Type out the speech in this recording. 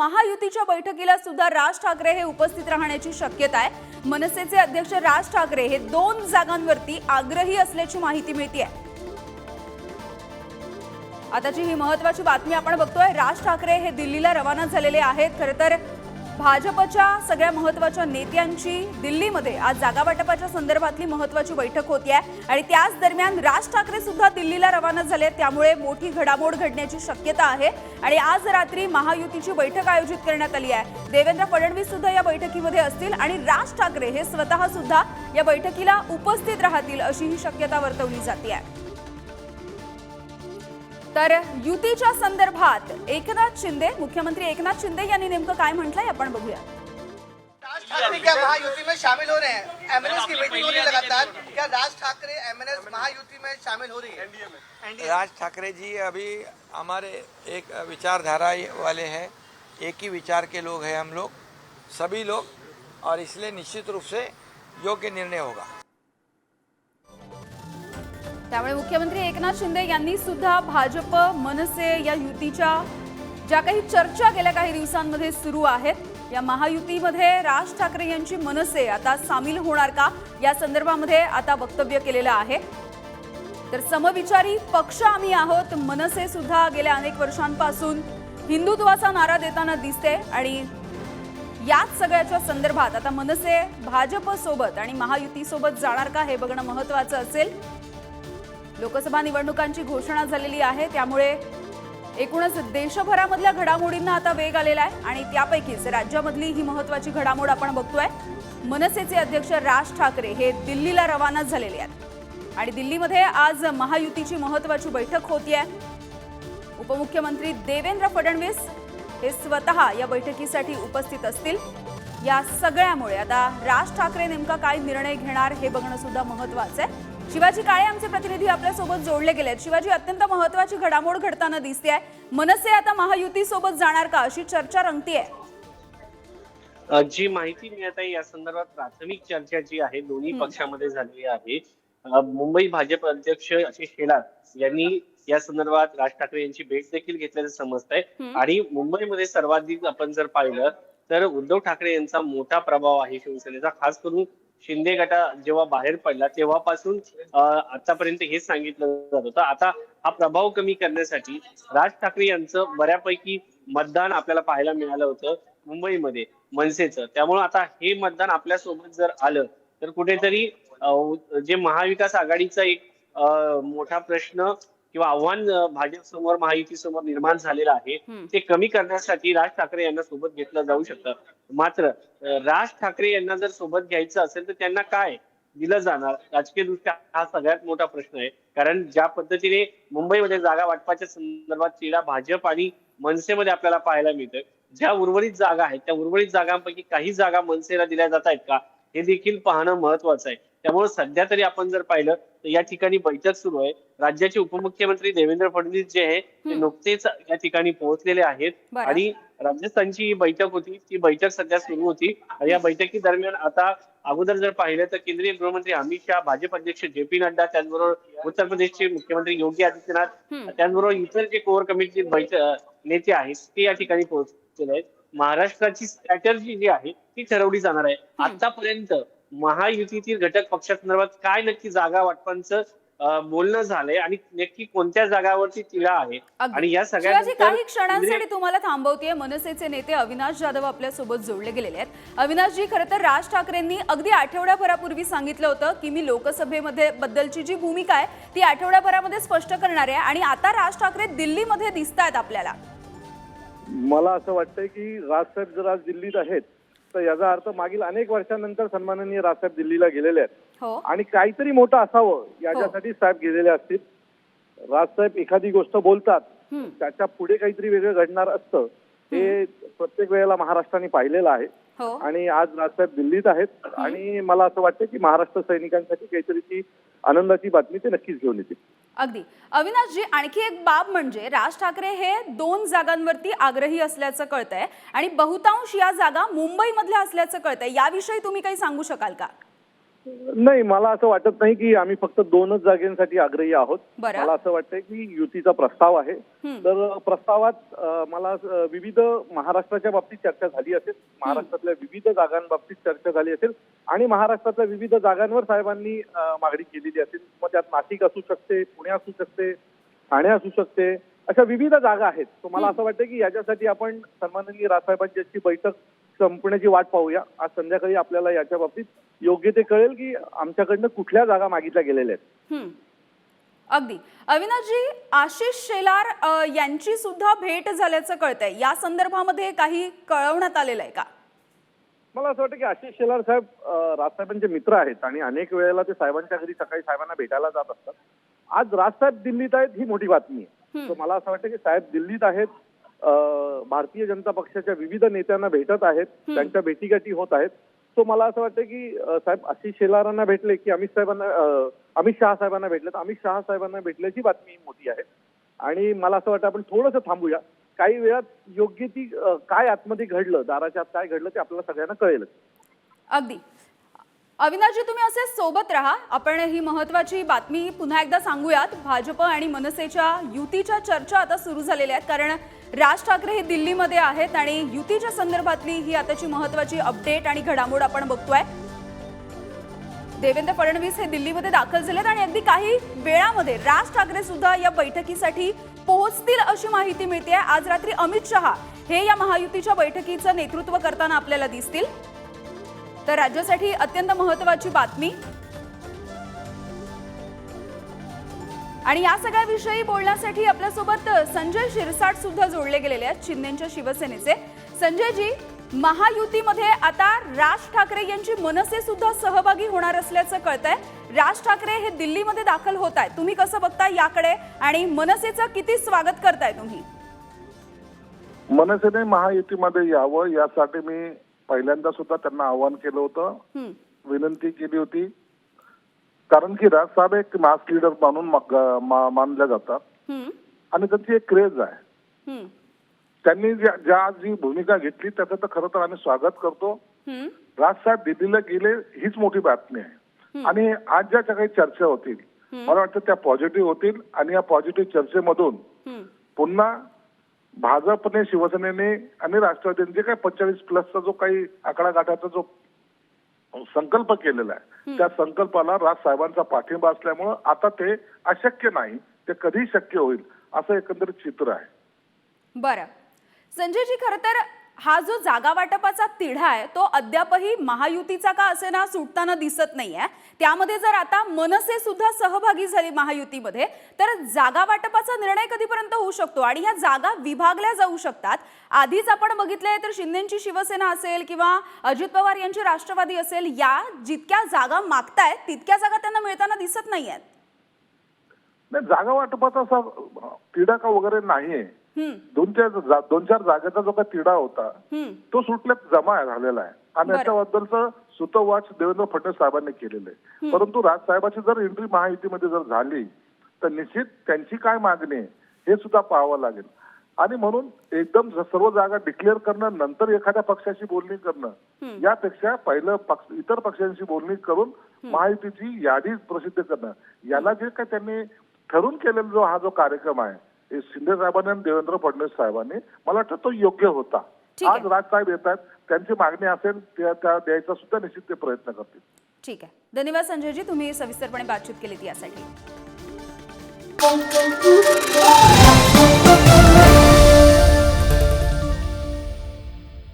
महायुतीच्या बैठकीला सुद्धा राज ठाकरे हे उपस्थित राहण्याची शक्यता आहे. मनसेचे अध्यक्ष राज ठाकरे हे दोन जागांवरती आग्रही असल्याची माहिती मिळते आताची ही महत्वाची बातमी आपण बघतोय. राज ठाकरे हे दिल्लीला रवाना झालेले आहेत. खरं तर भाजपच्या सगळ्या महत्त्वाच्या नेत्यांची दिल्लीमध्ये आज जागावाटपाच्या संदर्भातली महत्वाची बैठक होती आहे आणि त्याच दरम्यान राज ठाकरे सुद्धा दिल्लीला रवाना झाले त्यामुळे मोठी घडामोड घडण्याची शक्यता आहे. आणि आज रात्री महायुतीची बैठक आयोजित करण्यात आली आहे. देवेंद्र फडणवीस सुद्धा या बैठकीमध्ये असतील आणि राज ठाकरे हे स्वतः सुद्धा या बैठकीला उपस्थित राहतील अशी ही शक्यता वर्तवली जाते आहे तर युतीच्या संदर्भात एकनाथ शिंदे मुख्यमंत्री एकनाथ शिंदे यांनी नेमकं काय म्हटलंय आपण बघूया. राज ठाकरे क्या महायुति में शामिल हो रहे हैं? एमएनएस की मीटिंग हो रही लगातार। क्या राज ठाकरे एमएनएस महायुति में शामिल हो रही है? एनडीए राज ठाकरे जी अभी हमारे एक विचारधारा वाले हैं। एक ही विचार के लोग हैं हम लोग सभी लोग और इसलिए निश्चित रूप से योग्य निर्णय होगा। त्यामुळे मुख्यमंत्री एकनाथ शिंदे यांनी सुद्धा भाजप मनसे या युतीच्या ज्या काही चर्चा गेल्या काही दिवसांमध्ये सुरू आहेत या महायुतीमध्ये राज ठाकरे यांची मनसे आता सामील होणार का या संदर्भामध्ये आता वक्तव्य केलेलं आहे. तर समविचारी पक्ष आम्ही आहोत मनसे सुद्धा गेल्या अनेक वर्षांपासून हिंदुत्वाचा नारा देताना दिसते आणि याच सगळ्याच्या संदर्भात आता मनसे भाजप सोबत आणि महायुतीसोबत जाणार का हे बघणं महत्वाचं असेल. लोकसभा निवडणुकांची घोषणा झालेली आहे. त्यामुळे एकूणच देशभरामधल्या घडामोडींना आता वेग आलेला आहे आणि त्यापैकीच राज्यामधली ही महत्वाची घडामोड आपण बघतोय. मनसेचे अध्यक्ष राज ठाकरे हे दिल्लीला रवाना झालेले आहेत. आणि दिल्लीमध्ये आज महायुतीची महत्वाची बैठक होती आहे उपमुख्यमंत्री देवेंद्र फडणवीस हे स्वतः या बैठकीसाठी उपस्थित असतील. या सगळ्यामुळे आता राज ठाकरे नेमका काय निर्णय घेणार हे बघणं सुद्धा महत्वाचं आहे. शिवाजी काळे आमचे प्रतिनिधी आपल्यासोबत जोडले गेले आहेत शिवाजी अत्यंत महत्वाची घडामोड घडताना दिसते आहे मनसे आता महायुती सोबत जाणार का? अशी चर्चा रंगतीये. जी माहिती मिळत आहे या संदर्भात प्राथमिक चर्चा जी आहे दोन्ही. पक्षामध्ये झालेली आहे. मुंबई भाजप अध्यक्ष आशिष शेलार यांनी या संदर्भात राज ठाकरे यांची भेट देखील घेतल्याचं समजत आहे. आणि मुंबईमध्ये सर्वाधिक आपण जर पाहिलं तर उद्धव ठाकरे यांचा मोठा प्रभाव आहे शिवसेनेचा खास करून शिंदे गटा जेव्हा बाहेर पडला तेव्हापासून आतापर्यंत हेच सांगितलं जात होतं. आता हा प्रभाव कमी करण्यासाठी राज ठाकरे यांचं बऱ्यापैकी मतदान आपल्याला पाहायला मिळालं होतं मुंबईमध्ये मनसेचं. त्यामुळे आता हे मतदान आपल्यासोबत जर आलं तर कुठेतरी जे महाविकास आघाडीचा एक मोठा प्रश्न किंवा आव्हान भाजप समोर महायुती समोर निर्माण झालेलं आहे. ते कमी करण्यासाठी राज ठाकरे यांना सोबत घेतलं जाऊ शकतं. मात्र राज ठाकरे यांना जर सोबत घ्यायचं असेल तर त्यांना काय दिलं जाणार? राजकीय दृष्ट्या हा सगळ्यात मोठा प्रश्न आहे. कारण ज्या पद्धतीने मुंबईमध्ये जागा वाटपाच्या संदर्भात तिला भाजप आणि मनसेमध्ये आपल्याला पाहायला मिळतं ज्या उर्वरित जागा आहेत त्या उर्वरित जागांपैकी काही जागा मनसेला दिल्या जात आहेत का? हे देखील पाहणं महत्वाचं आहे. त्यामुळे सध्या तरी आपण जर पाहिलं तर या ठिकाणी बैठक सुरू आहे. राज्याचे उपमुख्यमंत्री देवेंद्र फडणवीस जे आहे ते. नुकतेच या ठिकाणी पोहोचलेले आहेत. आणि राजस्थानची ही बैठक होती ती बैठक सध्या सुरू होती. आणि या बैठकी दरम्यान आता अगोदर जर पाहिलं तर केंद्रीय गृहमंत्री अमित शहा भाजप अध्यक्ष जे पी नड्डा त्याचबरोबर उत्तर प्रदेशचे मुख्यमंत्री योगी आदित्यनाथ. त्याचबरोबर इतर जे कोर कमिटीचे बैठक नेते आहेत ते या ठिकाणी पोहोचलेले आहेत. महाराष्ट्राची स्ट्रॅटर्जी जी आहे ती ठरवली जाणार आहे. आतापर्यंत महायुतीतील घटक पक्षासंदर्भात काय नक्की जागा वाटपांचं बोलणं झालंय आणि नक्की कोणत्या जागावरती तिला आहे. आणि या सगळ्या काही क्षणांसाठी तुम्हाला थांबवतेय. मनसेचे नेते अविनाश जाधव आपल्यासोबत जोडले गेलेले आहेत. अविनाशजी खरं तर राज ठाकरेंनी अगदी आठवड्याभरापूर्वी सांगितलं होतं की मी लोकसभेमध्ये बद्दलची जी भूमिका आहे ती आठवड्याभरामध्ये स्पष्ट करणार आहे आणि आता राज ठाकरे दिल्लीमध्ये दिसत आहेत आपल्याला. मला असं वाटतंय की राजसाहेब जर आज दिल्लीत आहेत तर याचा अर्थ मागील अनेक वर्षांनंतर सन्माननीय राजसाहेब दिल्लीला गेलेले आहेत. आणि काहीतरी मोठं असावं याच्यासाठी साहेब गेलेले असतील. राजसाहेब एखादी गोष्ट बोलतात. त्याच्या पुढे काहीतरी वेगळं घडणार असतं हे प्रत्येक वेळेला महाराष्ट्राने पाहिलेलं आहे. हो. आणि आज राजसाहेब दिल्लीत आहेत आणि मला असं वाटतं की महाराष्ट्र सैनिकांसाठी काहीतरी ती आनंदाची बातमी ते नक्कीच घेऊन येतील. अगदी. अविनाशजी आणखी एक बाब म्हणजे राज ठाकरे हे दोन जागांवरती आग्रही असल्याचं कळतंय आणि बहुतांश या जागा मुंबईमधल्या असल्याचं कळतंय. याविषयी तुम्ही काही सांगू शकाल का? नाही मला असं वाटत नाही की आम्ही फक्त दोनच जागेसाठी आग्रही आहोत. मला असं वाटतंय की युतीचा प्रस्ताव आहे. तर प्रस्तावात मला विविध महाराष्ट्राच्या बाबतीत चर्चा झाली असेल महाराष्ट्रातल्या विविध जागांबाबतीत चर्चा झाली असेल आणि महाराष्ट्रातल्या विविध जागांवर साहेबांनी मागणी केलेली असेल. मग त्यात नाशिक असू शकते पुणे असू शकते ठाणे असू शकते अशा विविध जागा आहेत. मला असं वाटतं की याच्यासाठी आपण सन्माननीय राजसाहेबांची बैठक संपण्याची वाट पाहूया. आज संध्याकाळी आपल्याला याच्या बाबतीत योग्य ते कळेल की आमच्याकडनं कुठल्या जागा मागितल्या गेलेल्या आहेत. अगदी. अविनाशजी आशिष शेलार यांची सुद्धा भेट झाल्याचं कळतंय. या संदर्भामध्ये काही कळवण्यात आलेलं आहे का? मला असं वाटतं की आशिष शेलार साहेब राजसाहेबांचे मित्र आहेत आणि अनेक वेळेला ते साहेबांच्या घरी सकाळी साहेबांना भेटायला जात असतात. आज राजसाहेब दिल्लीत आहेत ही मोठी बातमी आहे. मला असं वाटतं की साहेब दिल्लीत आहेत भारतीय जनता पक्षाच्या विविध नेत्यांना भेटत आहेत. त्यांच्या भेटीगाठी होत आहेत. सो मला असं वाटतं की साहेब आशिष शेलारांना भेटले की अमित साहेबांना अमित शहा साहेबांना भेटले अमित शहा साहेबांना भेटल्याची बातमी मोठी आहे. आणि मला असं वाटतं आपण थोडंसं थांबूया. काही वेळात योग्य ती काय आतमध्ये घडलं दाराच्या आत काय घडलं ते आपल्याला सगळ्यांना कळेलच. अगदी. अविनाशजी तुम्ही असे सोबत राहा. आपण ही महत्वाची बातमी पुन्हा एकदा सांगूयात. भाजप आणि मनसेच्या युतीच्या चर्चा आता सुरू झालेल्या आहेत. कारण राज ठाकरे हे दिल्लीमध्ये आहेत आणि युतीच्या संदर्भातली ही आताची महत्वाची अपडेट आणि घडामोड आपण बघतोय. देवेंद्र फडणवीस हे दिल्लीमध्ये दाखल झालेत आणि अगदी काही वेळामध्ये राज ठाकरे सुद्धा या बैठकीसाठी पोहोचतील अशी माहिती मिळते आज रात्री अमित शहा हे या महायुतीच्या बैठकीचं नेतृत्व करताना आपल्याला दिसतील. तर राज्यासाठी अत्यंत महत्वाची बातमी. आणि या सगळ्या विषयी बोलण्यासाठी आपल्यासोबत संजय शिरसाट सुद्धा जोडले गेलेले आहेत शिंदेच्या शिवसेनेचे. संजयजी महायुतीमध्ये आता राज ठाकरे यांची मनसे सुद्धा सहभागी होणार असल्याचं कळतंय. राज ठाकरे हे दिल्लीमध्ये दाखल होत आहेत तुम्ही कसं बघता याकडे? आणि मनसेचं किती स्वागत करताय तुम्ही? मनसेने महायुतीमध्ये यावं यासाठी मी पहिल्यांदा सुद्धा त्यांना आवाहन केलं होतं. विनंती केली होती. कारण की राजसाहेब एक मास लीडर म्हणून मग- मा- मानल्या जातात. हं, आणि त्यांची एक क्रेज आहे. हं, त्यांनी ज्या जी भूमिका घेतली त्याचं तर खरं तर आम्ही स्वागत करतो. हं, राजसाहेब दिल्लीला गेले हीच मोठी बातमी आहे. आणि आज ज्या ज्या काही चर्चा होतील मला वाटतं त्या पॉझिटिव्ह होतील आणि या पॉझिटिव्ह चर्चेमधून हं. पुन्हा भाजपने शिवसेनेने आणि राष्ट्रवादीने जे काही पंचेचाळीस प्लसचा जो काही आकडा गाठाचा जो संकल्प केलेला आहे. त्या संकल्पाला राज साहेबांचा पाठिंबा असल्यामुळं आता ते अशक्य नाही ते कधी शक्य होईल असं एकंदरीत चित्र आहे. बरं. संजयजी खरं तर हा जो जागा वाटपाचा तिढा आहे तो अद्यापही महायुतीचा का असे ना सुटताना दिसत नाहीये. त्यामध्ये जर आता मनसे सुद्धा सहभागी झाली महायुतीमध्ये तर जागा वाटपाचा निर्णय कधीपर्यंत होऊ शकतो? आणि ह्या जागा विभागल्या जाऊ शकतात. आधीच आपण बघितलंय तर शिंदेची शिवसेना असेल किंवा अजित पवार यांची राष्ट्रवादी असेल या जितक्या जागा मागतायत तितक्या जागा त्यांना मिळताना दिसत नाही नाही जागा वाटपाचा तिढा का वगैरे नाहीये. दोन चार दोन चार जागेचा जो काही तिढा होता तो सुटल्यात जमा झालेला आहे. आणि. याच्याबद्दलचं सुतोवाच देवेंद्र फडणवीस साहेबांनी केलेलं आहे. परंतु राज साहेबाची जर एंट्री महायुतीमध्ये जर झाली तर निश्चित त्यांची काय मागणी हे सुद्धा पाहावं लागेल. आणि म्हणून एकदम सर्व जागा डिक्लेअर करणं नंतर एखाद्या पक्षाशी बोलणी करणं यापेक्षा पहिलं पक्ष इतर पक्षांशी बोलणी करून महायुतीची यादी प्रसिद्ध करणं. याला जे काय त्यांनी ठरून केलेला जो हा जो कार्यक्रम आहे शिंदे साहेबांनी आणि देवेंद्र फडणवीस साहेबांनी मला वाटतं तो योग्य होता. ठीक आहे. आज राजसाहेब येतात त्यांची मागणी असेल त्या त्या द्यायचा सुद्धा निश्चित ते प्रयत्न करतील. ठीक आहे. धन्यवाद संजयजी तुम्ही सविस्तरपणे बातचीत केलीत यासाठी.